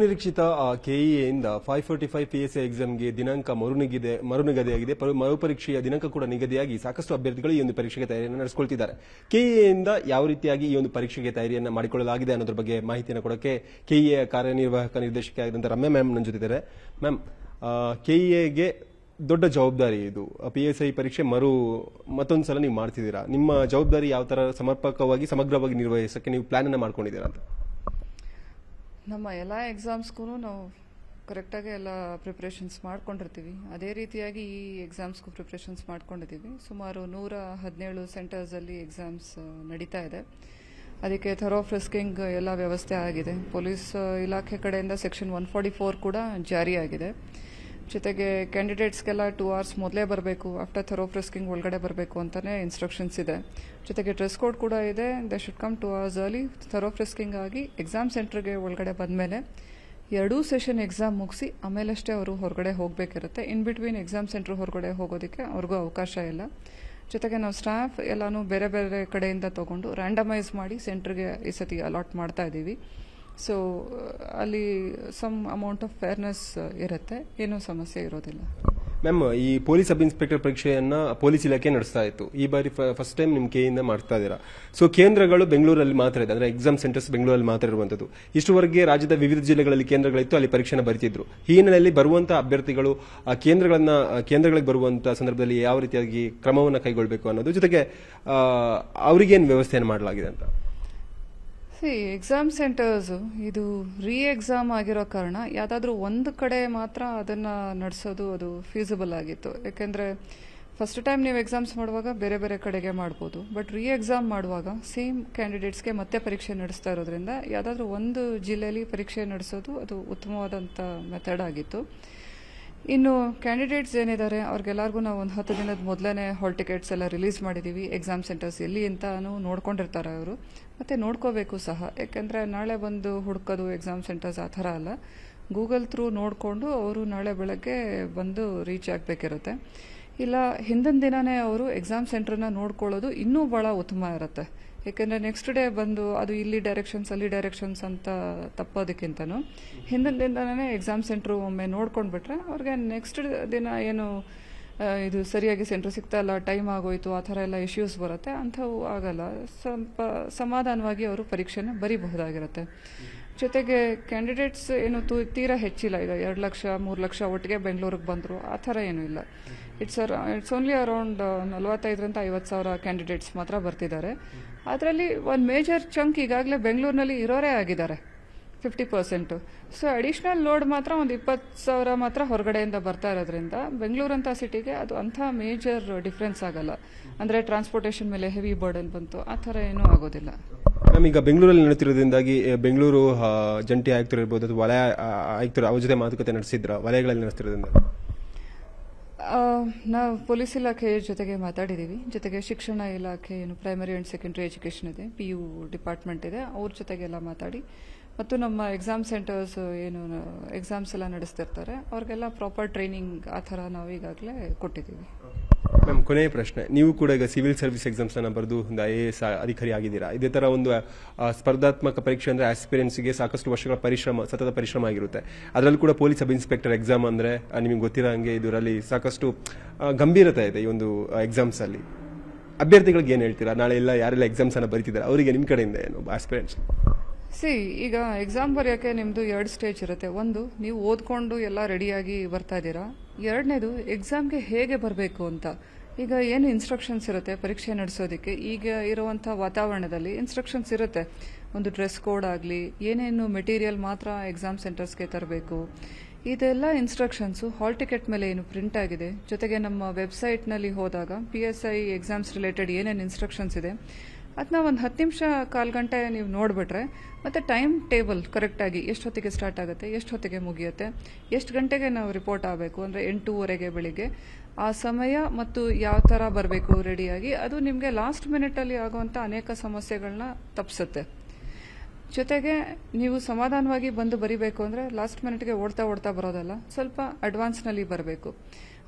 ಬಹುನಿರೀಕ್ಷಿತ ಕೆಇಎಯಿಂದ five forty five PSA ಎಕ್ಸಾಮ್ಗೆ ದಿನಾಂಕ ಮರುನಿಗಿದೆ, ಮರುನಿಗದಿಯಾಗಿದೆ. ಪರು- ಮರುಪರೀಕ್ಷೆಯ ದಿನಾಂಕ ಕೂಡ ನಿಗದಿಯಾಗಿ ಸಾಕಷ್ಟು ಅಭ್ಯರ್ಥಿಗಳು ಈ ಒಂದು ಪರೀಕ್ಷೆಗೆ ತಯಾರಿಯನ್ನು ನಡೆಸಿಕೊಳ್ತಿದ್ದಾರೆ. ಕೆಇಎಯಿಂದ ಯಾವ ರೀತಿಯಾಗಿ ಈ ಒಂದು ಪರೀಕ್ಷೆಗೆ ತಯಾರಿಯನ್ನು ಮಾಡಿಕೊಳ್ಳಲಾಗಿದೆ ಅನ್ನೋದ್ರ ಬಗ್ಗೆ ಮಾಹಿತಿಯನ್ನು ಕೊಡೋಕೆ ಕೆಇಎ ಕಾರ್ಯನಿರ್ವಾಹಕ ನಿರ್ದೇಶಕಿ ಆಗಿದ್ದಂಥ ರಮ್ಯಾ ಮ್ಯಾಮ್ ನನ್ನ ಜೊತೆ ಮ್ಯಾಮ್ ಕೆಇಎಗೆ ದೊಡ್ಡ ಜವಾಬ್ದಾರಿ ಇದು. ಪಿ ಎಸ್ ಐ ಪರೀಕ್ಷೆ ಮರು, ಮತ್ತೊಂದು ಸಲ ನೀವು ಮಾಡ್ತಿದ್ದೀರಾ. ನಿಮ್ಮ ಜವಾಬ್ದಾರಿ ಯಾವ ಥರ ಸಮರ್ಪಕವಾಗಿ, ಸಮಗ್ರವಾಗಿ ನಿರ್ವಹಿಸಕ್ಕೆ ನೀವು ಪ್ಲಾನ್ ಅನ್ನ ಮಾಡ್ಕೊಂಡಿದ್ದೀರಾ ಅಂತ. ನಮ್ಮ ಎಲ್ಲ ಎಕ್ಸಾಮ್ಸ್ಗೂ ನಾವು ಕರೆಕ್ಟಾಗಿ ಎಲ್ಲ ಪ್ರಿಪ್ರೇಷನ್ಸ್ ಮಾಡ್ಕೊಂಡಿರ್ತೀವಿ. ಅದೇ ರೀತಿಯಾಗಿ ಈ ಎಕ್ಸಾಮ್ಸ್ಗೂ ಪ್ರಿಪ್ರೇಷನ್ಸ್ ಮಾಡ್ಕೊಂಡಿದ್ದೀವಿ. ಸುಮಾರು ನೂರ ಹದಿನೇಳು ಸೆಂಟರ್ಸಲ್ಲಿ ಎಕ್ಸಾಮ್ಸ್ ನಡೀತಾ ಇದೆ. ಅದಕ್ಕೆ ಥರೋ ಫ್ರಿಸ್ಕಿಂಗ್ ಎಲ್ಲ ವ್ಯವಸ್ಥೆ ಆಗಿದೆ. ಪೊಲೀಸ್ ಇಲಾಖೆ ಕಡೆಯಿಂದ ಸೆಕ್ಷನ್ ಒನ್ ಫಾರ್ಟಿ ಫೋರ್ ಕೂಡ ಜಾರಿಯಾಗಿದೆ. ಜೊತೆಗೆ ಕ್ಯಾಂಡಿಡೇಟ್ಸ್ಗೆಲ್ಲ ಟೂ ಅವರ್ಸ್ ಮೊದಲೇ ಬರಬೇಕು ಆಫ್ಟರ್ ಥರೋ ಫ್ರಿಸ್ಕಿಂಗ್ ಒಳಗಡೆ ಬರಬೇಕು ಅಂತಲೇ ಇನ್ಸ್ಟ್ರಕ್ಷನ್ಸ್ ಇದೆ. ಜೊತೆಗೆ ಡ್ರೆಸ್ ಕೋಡ್ ಕೂಡ ಇದೆ. They should come two hours early thorough frisking ಆಗಿ ಎಕ್ಸಾಮ್ ಸೆಂಟ್ರಿಗೆ ಒಳಗಡೆ ಬಂದ ಮೇಲೆ ಎರಡೂ ಸೆಷನ್ ಎಕ್ಸಾಮ್ ಮುಗಿಸಿ ಆಮೇಲಷ್ಟೇ ಅವರು ಹೊರಗಡೆ ಹೋಗಬೇಕಿರುತ್ತೆ. ಇನ್ ಬಿಟ್ವೀನ್ ಎಕ್ಸಾಮ್ ಸೆಂಟರ್ ಹೊರಗಡೆ ಹೋಗೋದಕ್ಕೆ ಅವ್ರಿಗೂ ಅವಕಾಶ ಇಲ್ಲ. ಜೊತೆಗೆ ನಾವು ಸ್ಟಾಫ್ ಎಲ್ಲಾನು ಬೇರೆ ಬೇರೆ ಕಡೆಯಿಂದ ತಗೊಂಡು ರ್ಯಾಂಡಮೈಸ್ ಮಾಡಿ ಸೆಂಟ್ರಿಗೆ ಈ ಸತಿ ಅಲಾಟ್ ಮಾಡ್ತಾ ಇದ್ದೀವಿ. ಸೊ ಅಲ್ಲಿ ಸಮ್ ಅಮೌಂಟ್ ಆಫ್ ಫೇರ್ನೆಸ್ ಇರುತ್ತೆ. ಏನೂ ಸಮಸ್ಯೆ ಇರೋದಿಲ್ಲ. ಮ್ಯಾಮ್ ಈ ಪೊಲೀಸ್ ಸಬ್ ಇನ್ಸ್ಪೆಕ್ಟರ್ ಪರೀಕ್ಷೆಯನ್ನ ಪೊಲೀಸ್ ಇಲಾಖೆ ನಡೆಸ್ತಾ ಇತ್ತು. ಈ ಬಾರಿ ಫಸ್ಟ್ ಟೈಮ್ ನಿಮ್ಮ ಕೆಯಿಂದ ಮಾಡ್ತಾ ಇದ್ದೀರಾ. ಸೊ ಕೇಂದ್ರಗಳು ಬೆಂಗಳೂರಲ್ಲಿ ಮಾತ್ರ ಇದೆ. ಅಂದ್ರೆ ಎಕ್ಸಾಮ್ ಸೆಂಟರ್ಸ್ ಬೆಂಗಳೂರಲ್ಲಿ ಮಾತ್ರ ಇರುವಂತದ್ದು ಇಷ್ಟುವರೆಗೆ ರಾಜ್ಯದ ವಿವಿಧ ಜಿಲ್ಲೆಗಳಲ್ಲಿ ಕೇಂದ್ರಗಳಿತ್ತು. ಅಲ್ಲಿ ಪರೀಕ್ಷೆನ ಬರೀತಿದ್ರು. ಈ ಹಿನ್ನೆಲೆಯಲ್ಲಿ ಬರುವಂಥ ಅಭ್ಯರ್ಥಿಗಳು, ಆ, ಕೇಂದ್ರಗಳನ್ನ ಕೇಂದ್ರಗಳಿಗೆ ಬರುವಂಥ ಸಂದರ್ಭದಲ್ಲಿ ಯಾವ ರೀತಿಯಾಗಿ ಕ್ರಮವನ್ನು ಕೈಗೊಳ್ಳಬೇಕು ಅನ್ನೋದು. ಜೊತೆಗೆ ಅವರಿಗೇನು ವ್ಯವಸ್ಥೆಯನ್ನು ಮಾಡಲಾಗಿದೆ ಅಂತ? ಸಿ ಎಕ್ಸಾಮ್ ಸೆಂಟರ್ಸು ಇದು ರೀ ಎಕ್ಸಾಮ್ ಆಗಿರೋ ಕಾರಣ ಯಾವುದಾದ್ರೂ ಒಂದು ಕಡೆ ಮಾತ್ರ ಅದನ್ನು ನಡೆಸೋದು ಅದು ಫೀಸಿಬಲ್ ಆಗಿತ್ತು. ಯಾಕೆಂದರೆ ಫಸ್ಟ್ ಟೈಮ್ ನೀವು ಎಕ್ಸಾಮ್ಸ್ ಮಾಡುವಾಗ ಬೇರೆ ಬೇರೆ ಕಡೆಗೆ ಮಾಡ್ಬೋದು. ಬಟ್ ರೀ ಎಕ್ಸಾಮ್ ಮಾಡುವಾಗ ಸೇಮ್ ಕ್ಯಾಂಡಿಡೇಟ್ಸ್ಗೆ ಮತ್ತೆ ಪರೀಕ್ಷೆ ನಡೆಸ್ತಾ ಇರೋದ್ರಿಂದ ಯಾವುದಾದ್ರೂ ಒಂದು ಜಿಲ್ಲೆಯಲ್ಲಿ ಪರೀಕ್ಷೆ ನಡೆಸೋದು ಅದು ಉತ್ತಮವಾದಂಥ ಮೆಥಡ್ ಆಗಿತ್ತು. ಇನ್ನು ಕ್ಯಾಂಡಿಡೇಟ್ಸ್ ಏನಿದ್ದಾರೆ, ಅವ್ರಿಗೆಲ್ಲರಿಗೂ ನಾವು ಒಂದು ಹತ್ತು ದಿನದ ಮೊದಲೇ ಹಾಲ್ ಟಿಕೆಟ್ಸ್ ಎಲ್ಲ ರಿಲೀಸ್ ಮಾಡಿದ್ದೀವಿ ಎಕ್ಸಾಮ್ ಸೆಂಟರ್ಸ್ ಎಲ್ಲಿ ಅಂತ ನೋಡ್ಕೊಂಡಿರ್ತಾರೆ ಅವರು. ಮತ್ತು ನೋಡ್ಕೋಬೇಕು ಸಹ. ಯಾಕೆಂದರೆ ನಾಳೆ ಬಂದು ಹುಡ್ಕೋದು ಎಕ್ಸಾಮ್ ಸೆಂಟರ್ಸ್ ಆ ಥರ ಅಲ್ಲ. ಗೂಗಲ್ ಥ್ರೂ ನೋಡಿಕೊಂಡು ಅವರು ನಾಳೆ ಬೆಳಗ್ಗೆ ಬಂದು ರೀಚ್ ಆಗಬೇಕಿರುತ್ತೆ. ಇಲ್ಲ, ಹಿಂದಿನ ದಿನವೇ ಅವರು ಎಕ್ಸಾಮ್ ಸೆಂಟ್ರನ್ನ ನೋಡ್ಕೊಳ್ಳೋದು ಇನ್ನೂ ಭಾಳ ಉತ್ತಮ ಇರುತ್ತೆ. ಏಕೆಂದರೆ ನೆಕ್ಸ್ಟ್ ಡೇ ಬಂದು ಅದು ಇಲ್ಲಿ ಡೈರೆಕ್ಷನ್ಸ್ ಅಲ್ಲಿ ಡೈರೆಕ್ಷನ್ಸ್ ಅಂತ ತಪ್ಪೋದಕ್ಕಿಂತನೂ ಹಿಂದಿನ ದಿನನೇ ಎಕ್ಸಾಮ್ ಸೆಂಟ್ರು ಒಮ್ಮೆ ನೋಡ್ಕೊಂಡ್ಬಿಟ್ರೆ ಅವ್ರಿಗೆ ನೆಕ್ಸ್ಟ್ ದಿನ ಏನು ಇದು ಸರಿಯಾಗಿ ಸೆಂಟ್ರ್ ಸಿಗ್ತಾ ಇಲ್ಲ ಟೈಮ್ ಆಗೋಯ್ತು, ಆ ಥರ ಎಲ್ಲ ಇಶ್ಯೂಸ್ ಬರುತ್ತೆ, ಅಂಥವು ಆಗಲ್ಲ. ಸ್ವಲ್ಪ ಸಮಾಧಾನವಾಗಿ ಅವರು ಪರೀಕ್ಷೆನ ಬರೀಬಹುದಾಗಿರುತ್ತೆ. ಜೊತೆಗೆ ಕ್ಯಾಂಡಿಡೇಟ್ಸ್ ಏನು ತು, ತೀರಾ ಹೆಚ್ಚಿಲ್ಲ, ಈಗ ಎರಡು ಲಕ್ಷ, ಮೂರು ಲಕ್ಷ ಒಟ್ಟಿಗೆ ಬೆಂಗಳೂರಿಗೆ ಬಂದರು, ಆ ಥರ ಏನೂ ಇಲ್ಲ. It's uh it's only around ನಲವತ್ತೈದರಿಂದ ಐವತ್ತು ಸಾವಿರ ಕ್ಯಾಂಡಿಡೇಟ್ಸ್ ಮಾತ್ರ ಬರ್ತಿದ್ದಾರೆ. ಅದರಲ್ಲಿ ಒಂದು ಮೇಜರ್ ಚಂಕ್ ಈಗಾಗಲೇ ಬೆಂಗಳೂರಿನಲ್ಲಿ ಇರೋರೇ ಆಗಿದ್ದಾರೆ fifty percent so additional load ಮಾತ್ರ ಒಂದು ಇಪ್ಪತ್ತು ಸಾವಿರ ಮಾತ್ರ ಹೊರಗಡೆಯಿಂದ ಬರ್ತಾ ಇರೋದ್ರಿಂದ ಬೆಂಗಳೂರಂಥ ಸಿಟಿಗೆ ಅದು ಅಂಥ ಮೇಜರ್ ಡಿಫ್ರೆನ್ಸ್ ಆಗಲ್ಲ. ಅಂದರೆ ಟ್ರಾನ್ಸ್ಪೋರ್ಟೇಷನ್ ಮೇಲೆ ಹೆವಿ ಬರ್ಡನ್ ಬಂತು, ಆ ಥರ ಏನೂ ಆಗೋದಿಲ್ಲ. ಮ್ಯಾಮ್ ಈಗ ಬೆಂಗಳೂರಲ್ಲಿ ನಡೆತಿರೋದ್ರಿಂದಾಗಿ ಬೆಂಗಳೂರು ಜಂಟಿ ಆಯುಕ್ತರು ಇರ್ಬೋದು ಅಥವಾ ವಲಯ ಆಯುಕ್ತರು ಅವ್ರ ಜೊತೆ ಮಾತುಕತೆ ನಡೆಸಿದ್ರ, ವಲಯಗಳಲ್ಲಿ ನಡೆಸ್ತಿರೋದ್ರಿಂದ ನಾವು ಪೊಲೀಸ್ ಇಲಾಖೆಯ ಜೊತೆಗೆ ಮಾತಾಡಿದ್ದೀವಿ. ಜೊತೆಗೆ ಶಿಕ್ಷಣ ಇಲಾಖೆ, ಏನು ಪ್ರೈಮರಿ ಆ್ಯಂಡ್ ಸೆಕೆಂಡರಿ ಎಜುಕೇಷನ್ ಇದೆ ಪಿ ಯು ಡಿಪಾರ್ಟ್ಮೆಂಟ್ ಇದೆ. ಅವ್ರ ಜೊತೆಗೆಲ್ಲ ಮಾತಾಡಿ. ಮತ್ತು ನಮ್ಮ ಎಕ್ಸಾಮ್ ಸೆಂಟರ್ಸ್ ಏನು ಎಕ್ಸಾಮ್ಸ್ ಎಲ್ಲ ನಡೆಸ್ತಿರ್ತಾರೆ ಅವ್ರಿಗೆಲ್ಲ ಪ್ರಾಪರ್ ಟ್ರೈನಿಂಗ್ ಆ ಥರ ನಾವು ಈಗಾಗಲೇ ಕೊಟ್ಟಿದ್ದೀವಿ. ಮ್ಯಾಮ್ ಕೊನೆಯ ಪ್ರಶ್ನೆ. ನೀವು ಕೂಡ ಈಗ ಸಿವಿಲ್ ಸರ್ವಿಸ್ ಎಕ್ಸಾಮ್ಸ್ ಅನ್ನ ಬರೆದು ಒಂದು ಐ ಎ ಎಸ್ ಅಧಿಕಾರಿ ಆಗಿದ್ದೀರಾ ಇದೇ ತರ ಒಂದು ಸ್ಪರ್ಧಾತ್ಮಕ ಪರೀಕ್ಷೆ ಅಂದ್ರೆ ಆಸ್ಪಿರೆನ್ಸ್ಗೆ ಸಾಕಷ್ಟು ವರ್ಷಗಳ ಪರಿಶ್ರಮ, ಸತತ ಪರಿಶ್ರಮ ಆಗಿರುತ್ತೆ. ಅದರಲ್ಲೂ ಕೂಡ ಪೊಲೀಸ್ ಸಬ್ ಇನ್ಸ್ಪೆಕ್ಟರ್ ಎಕ್ಸಾಮ್ ಅಂದ್ರೆ ನಿಮ್ಗೆ ಗೊತ್ತಿರೋ ಹಂಗೆ ಇದರಲ್ಲಿ ಸಾಕಷ್ಟು ಗಂಭೀರತೆ ಇದೆ ಈ ಒಂದು ಎಕ್ಸಾಮ್ಸ್ ಅಲ್ಲಿ. ಅಭ್ಯರ್ಥಿಗಳಿಗೆ ಏನು ಹೇಳ್ತೀರಾ? ನಾಳೆ ಎಲ್ಲ ಯಾರೆಲ್ಲ ಎಕ್ಸಾಮ್ಸ್ ಅನ್ನ ಬರೀತಿದ್ದಾರೆ, ಅವರಿಗೆ ನಿಮ್ಮ ಕಡೆಯಿಂದ ಏನು ಆಸ್ಪಿರೆಂಟ್ಸ್ ಸಿ, ಈಗ ಎಕ್ಸಾಮ್ ಬರೆಯೋಕ್ಕೆ ನಿಮ್ಮದು ಎರಡು ಸ್ಟೇಜ್ ಇರುತ್ತೆ. ಒಂದು, ನೀವು ಓದ್ಕೊಂಡು ಎಲ್ಲ ರೆಡಿಯಾಗಿ ಬರ್ತಾ ಇದ್ದೀರಾ. ಎರಡನೇದು ಎಕ್ಸಾಮ್ಗೆ ಹೇಗೆ ಬರಬೇಕು ಅಂತ. ಈಗ ಏನು ಇನ್ಸ್ಟ್ರಕ್ಷನ್ಸ್ ಇರುತ್ತೆ ಪರೀಕ್ಷೆ ನಡೆಸೋದಕ್ಕೆ? ಈಗ ಇರುವಂಥ ವಾತಾವರಣದಲ್ಲಿ ಇನ್ಸ್ಟ್ರಕ್ಷನ್ಸ್ ಇರುತ್ತೆ. ಒಂದು ಡ್ರೆಸ್ ಕೋಡ್ ಆಗಲಿ, ಏನೇನು ಮೆಟೀರಿಯಲ್ ಮಾತ್ರ ಎಕ್ಸಾಮ್ ಸೆಂಟರ್ಸ್ಗೆ ತರಬೇಕು. ಇದೆಲ್ಲ ಇನ್ಸ್ಟ್ರಕ್ಷನ್ಸು ಹಾಲ್ ಟಿಕೆಟ್ ಮೇಲೆ ಏನು ಪ್ರಿಂಟ್ ಆಗಿದೆ? ಜೊತೆಗೆ ನಮ್ಮ ವೆಬ್ಸೈಟ್ನಲ್ಲಿ ಹೋದಾಗ P S I exams related ಏನೇನು ಇನ್ಸ್ಟ್ರಕ್ಷನ್ಸ್ ಇದೆ? ಅದನ್ನ ಒಂದು ಹತ್ತು ನಿಮಿಷ ಕಾಲು ಗಂಟೆ ನೀವು ನೋಡಿಬಿಟ್ರೆ, ಮತ್ತು ಟೈಮ್ ಟೇಬಲ್ ಕರೆಕ್ಟಾಗಿ ಎಷ್ಟು ಹೊತ್ತಿಗೆ ಸ್ಟಾರ್ಟ್ ಆಗುತ್ತೆ, ಎಷ್ಟು ಹೊತ್ತಿಗೆ ಮುಗಿಯುತ್ತೆ, ಎಷ್ಟು ಗಂಟೆಗೆ ನಾವು ರಿಪೋರ್ಟ್ ಆಗಬೇಕು, ಅಂದರೆ ಎಂಟೂವರೆಗೆ ಬೆಳಿಗ್ಗೆ, ಆ ಸಮಯ ಮತ್ತು ಯಾವ ಥರ ಬರಬೇಕು ರೆಡಿಯಾಗಿ ಅದು ನಿಮಗೆ ಲಾಸ್ಟ್ ಮಿನಿಟಲ್ಲಿ ಆಗುವಂಥ ಅನೇಕ ಸಮಸ್ಯೆಗಳನ್ನ ತಪ್ಪಿಸುತ್ತೆ ಜೊತೆಗೆ ನೀವು ಸಮಾಧಾನವಾಗಿ ಬಂದು ಬರಿಬೇಕು ಅಂದರೆ ಲಾಸ್ಟ್ ಮಿನಿಟ್ಗೆ ಓಡ್ತಾ ಓಡ್ತಾ ಬರೋದಲ್ಲ, ಸ್ವಲ್ಪ ಅಡ್ವಾನ್ಸ್ನಲ್ಲಿ ಬರಬೇಕು.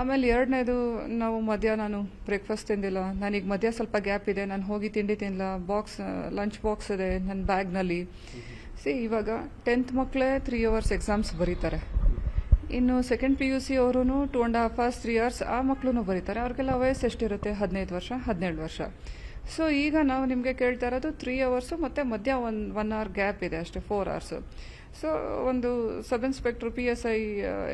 ಆಮೇಲೆ ಎರಡನೇದು, ನಾವು ಮಧ್ಯ ನಾನು ಬ್ರೇಕ್ಫಾಸ್ಟ್ ತಿಂದಿಲ್ಲ, ನನಗೆ ಮಧ್ಯ ಸ್ವಲ್ಪ ಗ್ಯಾಪ್ ಇದೆ, ನಾನು ಹೋಗಿ ತಿಂಡಿ ತಿನ್ನಲ್ಲ ಬಾಕ್ಸ್ ಲಂಚ್ ಬಾಕ್ಸ್ ಇದೆ ನನ್ನ ಬ್ಯಾಗ್ನಲ್ಲಿ ಸಿ ಇವಾಗ ಟೆಂತ್ ಮಕ್ಕಳೇ ತ್ರೀ ಅವರ್ಸ್ ಎಕ್ಸಾಮ್ಸ್ ಬರೀತಾರೆ. ಇನ್ನು ಸೆಕೆಂಡ್ ಪಿ ಯು ಸಿ ಅವರು two and half hours three hours ಆ ಮಕ್ಕಳು ಬರೀತಾರೆ. ಅವ್ರಿಗೆಲ್ಲ ವಯಸ್ಸು ಎಷ್ಟಿರುತ್ತೆ ಹದಿನೈದು ವರ್ಷ, ಹದಿನೇಳು ವರ್ಷ. ಸೊ ಈಗ ನಾವು ನಿಮಗೆ ಕೇಳ್ತಾ ಇರೋದು ತ್ರೀ ಅವರ್ಸು ಮತ್ತು ಮಧ್ಯ ಒನ್ ಒನ್ ಅವರ್ ಗ್ಯಾಪ್ ಇದೆ ಅಷ್ಟೇ ಫೋರ್ ಅವರ್ಸು ಸೊ ಒಂದು sub inspector P S I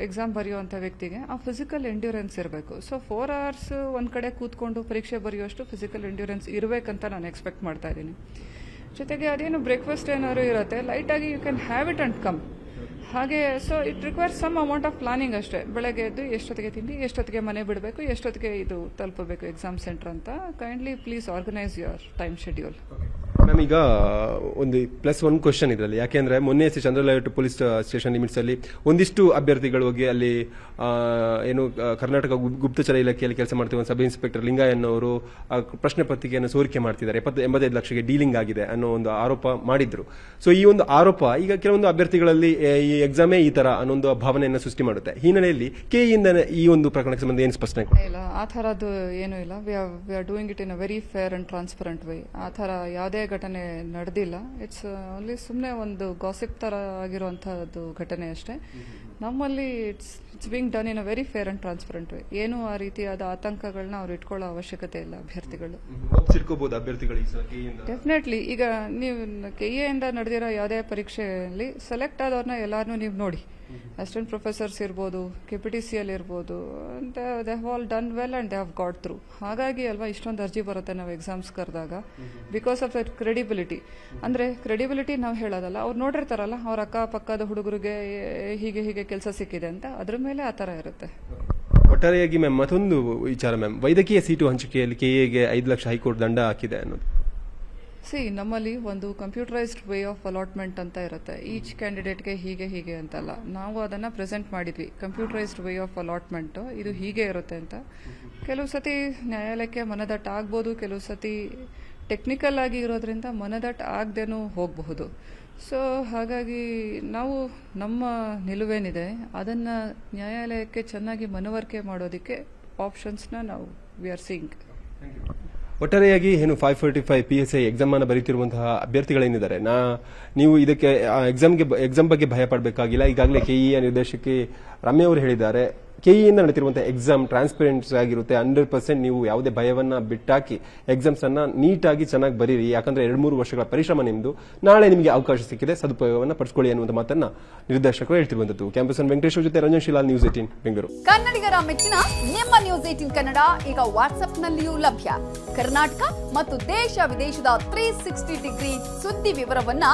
exam ಬರೆಯುವಂಥ ವ್ಯಕ್ತಿಗೆ ಆ ಫಿಸಿಕಲ್ ಎಂಡ್ಯೂರೆನ್ಸ್ ಇರಬೇಕು. ಸೊ ಫೋರ್ ಅವರ್ಸ್ ಒಂದು ಕಡೆ ಕೂತ್ಕೊಂಡು ಪರೀಕ್ಷೆ ಬರೆಯುವಷ್ಟು ಫಿಸಿಕಲ್ ಎಂಡ್ಯೂರೆನ್ಸ್ ಇರಬೇಕಂತ ನಾನು ಎಕ್ಸ್ಪೆಕ್ಟ್ ಮಾಡ್ತಾ ಇದ್ದೀನಿ. ಜೊತೆಗೆ ಅದೇನು ಬ್ರೇಕ್ಫಾಸ್ಟ್ ಏನಾದ್ರು ಇರುತ್ತೆ ಲೈಟಾಗಿ you can have it and come ಹಾಗೆ so it requires some amount of planning ಅಷ್ಟೇ. ಬೆಳಗ್ಗೆ ಎದ್ದು ಎಷ್ಟೊತ್ತಿಗೆ ತಿಂಡಿ, ಎಷ್ಟೊತ್ತಿಗೆ ಮನೆ ಬಿಡಬೇಕು, ಎಷ್ಟೊತ್ತಿಗೆ ಇದು ತಲುಪಬೇಕು ಎಕ್ಸಾಮ್ ಸೆಂಟರ್ ಅಂತ. Kindly please organise your time schedule ma'am ಒಂದು ಪ್ಲಸ್ ಒನ್ ಕ್ವಶನ್ ಇದರಲ್ಲಿ. ಯಾಕೆಂದ್ರೆ ಮೊನ್ನೆ C Chandra Layout police station limits ಅಲ್ಲಿ ಒಂದಿಷ್ಟು ಅಭ್ಯರ್ಥಿಗಳು ಹೋಗಿ ಅಲ್ಲಿ ಏನು ಕರ್ನಾಟಕ ಗುಪ್- ಗುಪ್ತಚರ ಇಲಾಖೆಯಲ್ಲಿ ಕೆಲಸ ಮಾಡ್ತಿರುವ ಸಬ್ ಇನ್ಸ್ಪೆಕ್ಟರ್ ಲಿಂಗಯ್ಯನ್ ಅವರು ಪ್ರಶ್ನೆ ಪತ್ರಿಕೆಯನ್ನು ಸೋರಿಕೆ ಮಾಡ್ತಿದ್ದಾರೆ. ಎಪ್ಪತ್ತು, ಎಂಬತ್ತೈದು ಲಕ್ಷಕ್ಕೆ ಡೀಲಿಂಗ್ ಆಗಿದೆ ಅನ್ನೋ ಒಂದು ಆರೋಪ ಮಾಡಿದ್ರು. ಸೊ ಈ ಒಂದು ಆರೋಪ, ಈಗ ಕೆಲವೊಂದು ಅಭ್ಯರ್ಥಿಗಳಲ್ಲಿ ಈ ಎಕ್ಸಾಮೇ ಈ ತರ ಒಂದು ಭಾವನೆಯನ್ನು ಸೃಷ್ಟಿ ಮಾಡುತ್ತೆ. ಹಿನ್ನೆಲೆಯಲ್ಲಿ ಕೆಯಿಂದ ಈ ಒಂದು ಪ್ರಕರಣಕ್ಕೆ ಸಂಬಂಧ ಏನು ಸ್ಪಷ್ಟನೆ ಇಲ್ಲ, ಆ ಥರದ್ದು ಏನೂ ಇಲ್ಲ. We are doing it in a very fair and transparent way ಆ ಥರ ಯಾವುದೇ ಘಟನೆ ನಡೆದಿಲ್ಲ. ಇಟ್ಸ್ ಓನ್ಲಿ ಸುಮ್ಮನೆ ಒಂದು ಗಾಸಿಪ್ ಥರ ಆಗಿರುವಂಥದ್ದು ಘಟನೆ ಅಷ್ಟೇ. ನಮ್ಮಲ್ಲಿ it's it's being done in a very fair and transparent way ಏನೂ ಆ ರೀತಿಯಾದ ಆತಂಕಗಳನ್ನ ಅವ್ರು ಇಟ್ಕೊಳ್ಳೋ ಅವಶ್ಯಕತೆ ಇಲ್ಲ ಅಭ್ಯರ್ಥಿಗಳು. ಡೆಫಿನೆಟ್ಲಿ ಈಗ ನೀವು ಕೆ ಎಯಿಂದ ನಡೆದಿರೋ ಯಾವುದೇ ಪರೀಕ್ಷೆಯಲ್ಲಿ ಸೆಲೆಕ್ಟ್ ಆದವ್ರನ್ನ ಎಲ್ಲಾರನ್ನೂ ನೀವು ನೋಡಿ. ಅಸಿಸ್ಟೆಂಟ್ ಪ್ರೊಫೆಸರ್ಸ್ ಇರ್ಬೋದು ಕೆ ಪಿ ಟಿ ಸಿ ಅಲ್ಲಿ ಇರ್ಬೋದು they have all done well and they have got through ಹಾಗಾಗಿ ಅಲ್ವಾ ಇಷ್ಟೊಂದು ಅರ್ಜಿ ಬರುತ್ತೆ ನಾವು ಎಕ್ಸಾಮ್ಸ್ ಕರೆದಾಗ. ಬಿಕಾಸ್ ಆಫ್ ದ ಕ್ರೆಡಿಬಿಲಿಟಿ ಅಂದರೆ ಕ್ರೆಡಿಬಿಲಿಟಿ ನಾವು ಹೇಳೋದಲ್ಲ ಅವ್ರು ನೋಡಿರ್ತಾರಲ್ಲ ಅವ್ರ ಅಕ್ಕ ಪಕ್ಕದ ಹುಡುಗರಿಗೆ ಹೀಗೆ ಹೀಗೆ ಕೆಲಸ ಸಿಕ್ಕಿದೆ ಅಂತ ಅದ್ರ ಮೇಲೆ ಆ ಥರ ಇರುತ್ತೆ. ಒಟ್ಟಾರೆಯಾಗಿ ಮ್ಯಾಮ್ ಮತ್ತೊಂದು ವಿಚಾರ ಮ್ಯಾಮ್ ವೈದ್ಯಕೀಯ ಸೀಟು ಹಂಚಿಕೆಯಲ್ಲಿ ಕೆಎಗೆ ಐದು ಲಕ್ಷ ಹೈಕೋರ್ಟ್ ದಂಡ ಹಾಕಿದೆ ಅನ್ನೋದು. ಸಿ ನಮ್ಮಲ್ಲಿ ಒಂದು ಕಂಪ್ಯೂಟರೈಸ್ಡ್ ವೇ ಆಫ್ ಅಲಾಟ್ಮೆಂಟ್ ಅಂತ ಇರುತ್ತೆ. ಈಚ್ ಕ್ಯಾಂಡಿಡೇಟ್ಗೆ ಹೀಗೆ ಹೀಗೆ ಅಂತಲ್ಲ. ನಾವು ಅದನ್ನು ಪ್ರೆಸೆಂಟ್ ಮಾಡಿದ್ವಿ. ಕಂಪ್ಯೂಟರೈಸ್ಡ್ ವೇ ಆಫ್ ಅಲಾಟ್ಮೆಂಟು ಇದು ಹೀಗೆ ಇರುತ್ತೆ ಅಂತ. ಕೆಲವು ಸತಿ ನ್ಯಾಯಾಲಯಕ್ಕೆ ಮನದಟ್ಟ ಆಗ್ಬೋದು, ಕೆಲವು ಸತಿ ಟೆಕ್ನಿಕಲ್ ಆಗಿ ಇರೋದ್ರಿಂದ ಮನದಟ್ಟ ಆಗದೇನೂ ಹೋಗಬಹುದು. ಸೊ ಹಾಗಾಗಿ ನಾವು ನಮ್ಮ ನಿಲುವೇನಿದೆ, ಅದನ್ನು ನ್ಯಾಯಾಲಯಕ್ಕೆ ಚೆನ್ನಾಗಿ ಮನವರಿಕೆ ಮಾಡೋದಕ್ಕೆ ಆಪ್ಷನ್ಸ್ನ ನಾವು ವಿ ಆರ್ ಸೀಯಿಂಗ್ ಒಟ್ಟಾರೆಯಾಗಿ ಏನು five forty five P S I exam ಅನ್ನು ಬರೀತಿರುವಂತಹ ಅಭ್ಯರ್ಥಿಗಳೇನಿದ್ದಾರೆ? ನಾ, ನೀವು ಇದಕ್ಕೆ ಎಕ್ಸಾಮ್ಗೆ ಎಕ್ಸಾಮ್ ಬಗ್ಗೆ ಭಯ ಪಡಬೇಕಾಗಿಲ್ಲ ಈಗಾಗಲೇ ಕೆಇಎ ನಿರ್ದೇಶಕಿ ರಮ್ಯ ಅವರು ಹೇಳಿದ್ದಾರೆ. ಕೆಇಯಿಂದ ನಡೆತಿರುವಂತಹ ಎಕ್ಸಾಮ್ ಟ್ರಾನ್ಸ್ಪರೆಂಟ್ ಆಗಿರುತ್ತೆ ಹಂಡ್ರೆಡ್ ಪರ್ಸೆಂಟ್ ನೀವು ಯಾವುದೇ ಭಯವನ್ನ ಬಿಟ್ಟಾಕಿ ಎಕ್ಸಾಮ್ಸ್ ಅನ್ನ ನೀಟಾಗಿ ಚೆನ್ನಾಗಿ ಬರೀರಿ. ಯಾಕಂದ್ರೆ ಎರಡು ಮೂರು ವರ್ಷಗಳ ಪರಿಶ್ರಮ ನಿಮ್ದು. ನಾಳೆ ನಿಮಗೆ ಅವಕಾಶ ಸಿಕ್ಕಿದೆ, ಸದುಪಯೋಗವನ್ನು ಪಡಿಸ್ಕೊಳ್ಳಿ ಅನ್ನುವಂಥ ಮಾತನ್ನ ನಿರ್ದೇಶಕರು ಹೇಳ್ತಿರುವಂತದ್ದು. ಕ್ಯಾಂಪಸ್ ವೆಂಕಟೇಶ್ ಅವ್ರ ಜೊತೆ ರಂಜನ್ ಶಿಲಾಲ್ ನ್ಯೂಸ್ ಏಟೀನ್ ಬೆಂಗಳೂರು. ಕನ್ನಡಿಗರ ಮೆಚ್ಚಿನ ನಿಮ್ಮ ನ್ಯೂಸ್ ಏಟೀನ್ ಕನ್ನಡ ಈಗ ವಾಟ್ಸ್ಆಪ್ನಲ್ಲಿಯೂ ಲಭ್ಯ. ಕರ್ನಾಟಕ ಮತ್ತು ದೇಶ ವಿದೇಶದ ತ್ರೀ ಸಿಕ್ಸ್ಟಿ ಡಿಗ್ರಿ ಸುದ್ದಿ ವಿವರವನ್ನ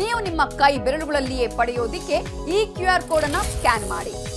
ನೀವು ನಿಮ್ಮ ಕೈ ಬೆರಳುಗಳಲ್ಲಿಯೇ ಪಡೆಯೋದಿಕ್ಕೆ ಈ ಕ್ಯೂ ಆರ್ ಕೋಡ್ ಅನ್ನ ಸ್ಕ್ಯಾನ್ ಮಾಡಿ.